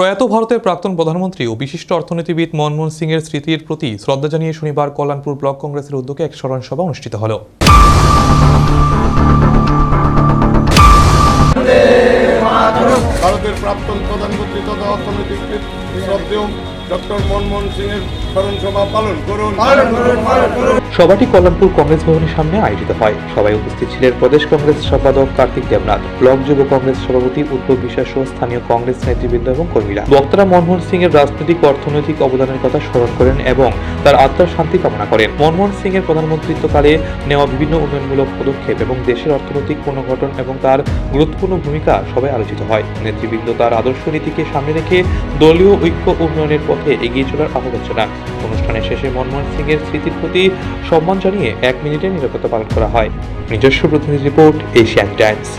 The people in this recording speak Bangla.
প্রয়াত ভারতের প্রাক্তন প্রধানমন্ত্রী ও বিশিষ্ট অর্থনীতিবিদ মনমোহন সিং এর স্মৃতির প্রতি শ্রদ্ধা জানিয়ে শনিবার কল্যাণপুর ব্লক কংগ্রেসের উদ্যোগে এক স্মরণ সভা অনুষ্ঠিত হল। ভারতের প্রাক্তন প্রধানমন্ত্রী তথা অর্থনৈতিক শ্রদ্ধেয় ডক্টর মনমোহন সিং সভাটি কল্যাণপুর কংগ্রেস ভবনের সামনে আয়োজিত হয়। সবাই উপস্থিত ছিলেন প্রদেশ কংগ্রেস সম্পাদক কার্তিক দেবনাথ ব্লক যুব কংগ্রেস সভাপতি উদ্ভব বিশ্বাস সহ স্থানীয় কংগ্রেস নেতৃবৃন্দ এবং কর্মীরা। বক্তারা মনমোহন সিং এর রাজনৈতিক অর্থনৈতিক অবদানের কথা স্মরণ করেন এবং তার আত্মার শান্তি কামনা করেন। মনমোহন সিং এর প্রধানমন্ত্রিত্বকালে নেওয়া বিভিন্ন উন্নয়নমূলক পদক্ষেপ এবং দেশের অর্থনৈতিক পুনর্গঠন এবং তার গুরুত্বপূর্ণ ভূমিকা সবাই আলোচিত হয়। নেতৃবৃন্দ তার আদর্শ নীতিকে সামনে রেখে দলীয় ঐক্য উন্নয়নের পথে এগিয়ে চলার আহ্বান জানান। অনুষ্ঠানের শেষে মনমোহন সিং এর স্মৃতির প্রতি সম্মান জানিয়ে এক মিনিটের নিরাপত্তা পালন করা হয়। নিজস্ব প্রতিনিধি রিপোর্ট এশিয়ান টাইমস।